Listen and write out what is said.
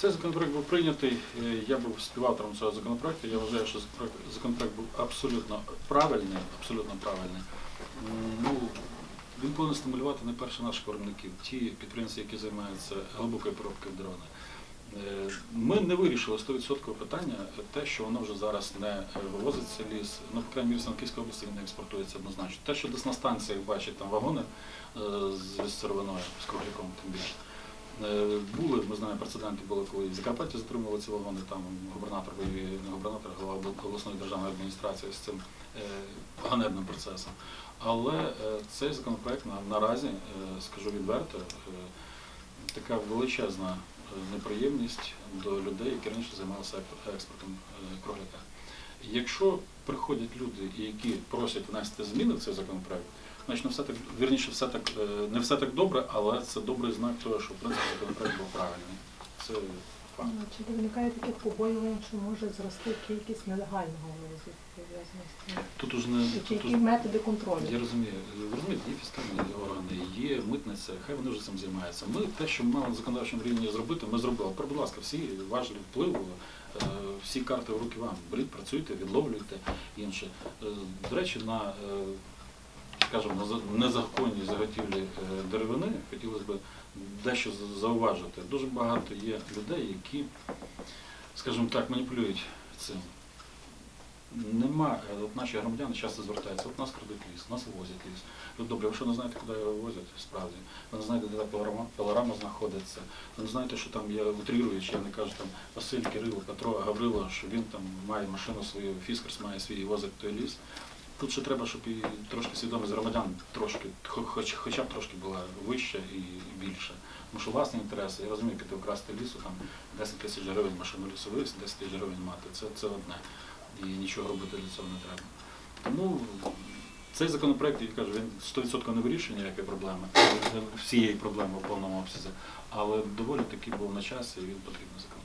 Цей законопроект був прийнятий. е, Я був співавтором цього законопроекту. Я вважаю, що законопроект, був абсолютно правильний, абсолютно правильний. Ну, він повинен стимулювати найперше наших виробників, ті підприємці, які займаються глибокою переробкою дрони. Е, Ми не вирішили 100% питання, те, що воно вже зараз не вивозиться ліс. Ну, по крайній мірі, в області він не експортується однозначно. Те, що десь на станціях бачать там вагони е, з сировиною, з кругляком, тим більше. Е, Були, ми знаємо, прецеденти були, коли в Закарпатті затримували ці вагони, там губернатор, не губернатор, голова обласної державної адміністрації з цим е, ганебним процесом. Але е, цей законопроект наразі, скажу відверто, така величезна неприємність до людей, які раніше займалися експортом кругляка. Якщо приходять люди, які просять внести зміни в цей законопроект, значить не все так вірніше, все так е, не все так добре, але це добрий знак того, що в принципі законопроект був правильний. Це Ну, Чи виникає таке побоювання, що може зрости кількість нелегального вивозу пов'язаного з цим? Тут уже не Чи тут які уже- методи контролю? Я розумію, ви розумієте, є фіскальні органи, є митниця, хай вони вже цим займаються. Ми те, що мали на законодавчому рівні зробити, ми зробили. Тепер, будь ласка, всі важелі впливу, е, всі карти в руки вам. Беріть, працюйте, відловлюйте інше. Е, До речі, на е, скажімо, незаконній заготівлі е, деревини хотілося б дещо зауважити. Дуже багато є людей, які, скажімо так, маніпулюють цим. Нема, е, от наші громадяни часто звертаються, от нас крадуть ліс, нас вивозять ліс. Ну, добре, ви що не знаєте, куди його вивозять, справді. Ви не знаєте, де та пилорама, знаходиться. Ви не знаєте, що там я утріруючи, я не кажу там Василь, Кирило, Петро, Гаврило, що він там має машину свою, фіскарс має свій возить той ліс. Тут ще треба, щоб і трошки свідомість громадян трошки, хоч, хоча б трошки була вища і більша. Тому що власні інтереси, я розумію, піти вкрасти лісу, там 10 тисяч гривень машину лісу вивезти, 10 тисяч гривень мати. Це, це одне. І нічого робити для цього не треба. Тому цей законопроект, я кажу, він 100% не вирішує ніякої проблеми, всієї проблеми в повному обсязі, але доволі таки був на часі і він потрібний закон.